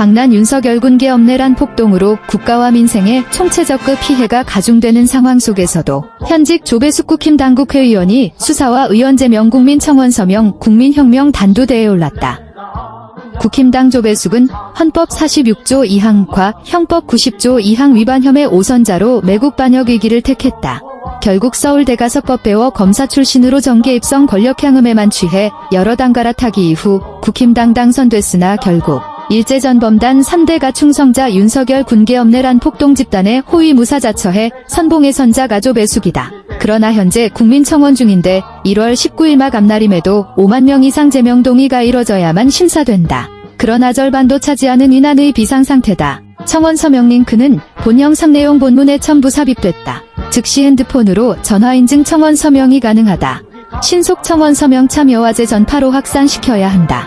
광란 윤석열 군계 엄내란 폭동으로 국가와 민생에 총체적급 피해가 가중되는 상황 속에서도 현직 조배숙 국힘 당국회의원이 수사와 의원제 명 국민 청원 서명 국민혁명 단두대에 올랐다. 국힘당 조배숙은 헌법 46조 2항과 형법 90조 2항 위반 혐의 5선자로 매국 반역 위기를 택했다. 결국 서울대가 석법배워 검사 출신으로 정계 입성 권력향음에만 취해 여러 당 갈아타기 이후 국힘당 당선됐으나 결국 일제전범단 3대가 충성자 윤석열 군계엄내란 폭동 집단의 호위 무사자처해 선봉의 선자 가조 배숙이다. 그러나 현재 국민청원 중인데 1월 19일 막 앞날임에도 5만 명 이상 제명 동의가 이뤄져야만 심사된다. 그러나 절반도 차지하는 인한의 비상상태다. 청원 서명 링크는 본 영상 내용 본문에 첨부 삽입됐다. 즉시 핸드폰으로 전화 인증 청원 서명이 가능하다. 신속 청원 서명 참여와제 전파로 확산시켜야 한다.